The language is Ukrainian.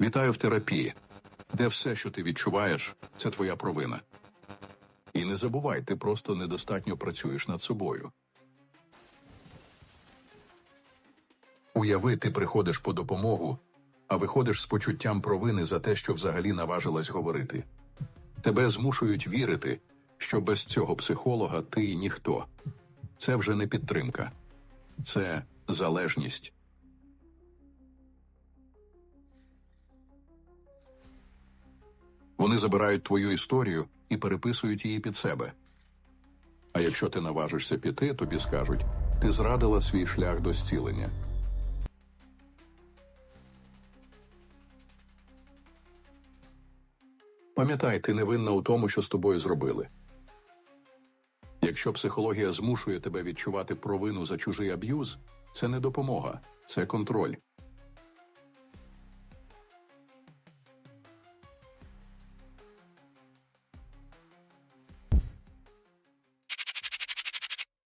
Вітаю в терапії, де все, що ти відчуваєш, це твоя провина. І не забувай, ти просто недостатньо працюєш над собою. Уяви, ти приходиш по допомогу, а виходиш з почуттям провини за те, що взагалі наважилась говорити. Тебе змушують вірити, що без цього психолога ти ніхто. Це вже не підтримка, це залежність. Вони забирають твою історію і переписують її під себе. А якщо ти наважишся піти, тобі скажуть ти зрадила свій шлях до зцілення. Пам'ятай, ти не винна у тому, що з тобою зробили. Якщо психологія змушує тебе відчувати провину за чужий аб'юз, це не допомога, це контроль.